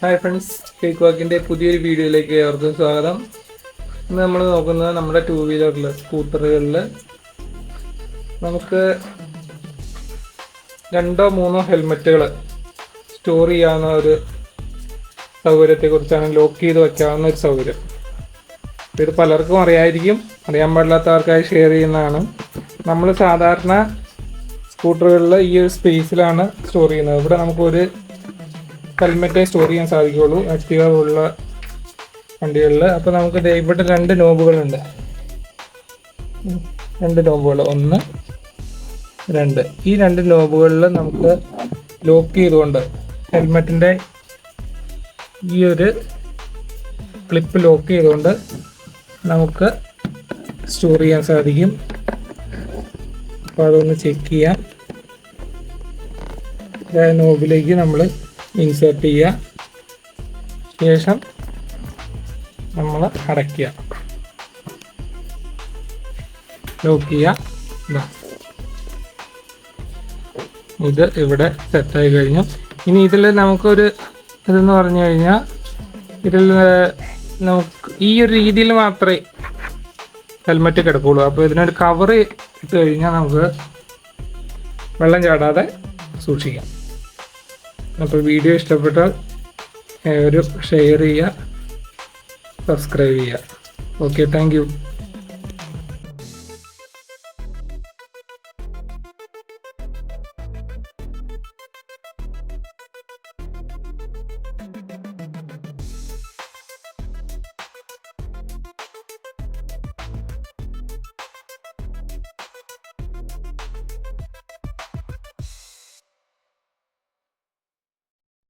Hi friends cake വാക്കിന്റെ പുതിയൊരു വീഡിയോയിലേക്ക് ഏവർക്കും സ്വാഗതം. ഇന്ന് നമ്മൾ നോക്കുന്നത് നമ്മുടെ ടൂ വീലറിൽ സ്കൂട്ടറുകളിൽ നമുക്ക് രണ്ടോ മൂന്നോ ഹെൽമെറ്റുകൾ സ്റ്റോർ ചെയ്യാവുന്ന ഒരു സൗകര്യത്തെക്കുറിച്ചാണ് ലോക്ക് ചെയ്ത് വയ്ക്കാവുന്ന ഒരു സൗകര്യം. ഇത് പലർക്കും അറിയായിരിക്കും അറിയാൻ പാടില്ലാത്തവർക്കായി ഷെയർ ചെയ്യുന്നതാണ്. നമ്മൾ സാധാരണ സ്കൂട്ടറുകളിൽ ഈ ഒരു സ്പേസിലാണ് സ്റ്റോർ ചെയ്യുന്നത്. ഇവിടെ നമുക്കൊരു ഹെൽമെറ്റേ സ്റ്റോർ ചെയ്യാൻ സാധിക്കുകയുള്ളൂ ആക്റ്റീവ പോലുള്ള വണ്ടികളിൽ. അപ്പോൾ നമുക്ക് ഇവിടെ രണ്ട് നോബുകളുണ്ട്. രണ്ട് നോബുകൾ. ഒന്ന് രണ്ട്. ഈ രണ്ട് നോബുകളിൽ നമുക്ക് ലോക്ക് ചെയ്തുകൊണ്ട് ഹെൽമെറ്റിന്റെ ഈ ഒരു ക്ലിപ്പ് ലോക്ക് ചെയ്തുകൊണ്ട് നമുക്ക് സ്റ്റോർ ചെയ്യാൻ സാധിക്കും. അപ്പോൾ അതൊന്ന് ചെക്ക് ചെയ്യാം. നോബിലേക്ക് നമ്മൾ ഇൻസേർട്ട് ചെയ്യുക. ശേഷം നമ്മൾ അടയ്ക്കുക. ലോക്ക് ചെയ്യുക. ഇതാ. ഇവിടെ സെറ്റായി കഴിഞ്ഞു. ഇനി ഇതിൽ നമുക്കൊരു ഇതെന്ന് പറഞ്ഞു കഴിഞ്ഞാൽ ഇതിൽ നമുക്ക് ഈ ഒരു രീതിയിൽ മാത്രമേ ഹെൽമെറ്റ് കിടക്കുള്ളൂ. അപ്പോൾ ഇതിനൊരു കവർ ഇട്ട് കഴിഞ്ഞാൽ നമുക്ക് വെള്ളം ചാടാതെ സൂക്ഷിക്കാം. അപ്പോൾ വീഡിയോ ഇഷ്ടപ്പെട്ടാൽ ഒരു ഷെയർ ചെയ്യുക സബ്സ്ക്രൈബ് ചെയ്യുക. Okay thank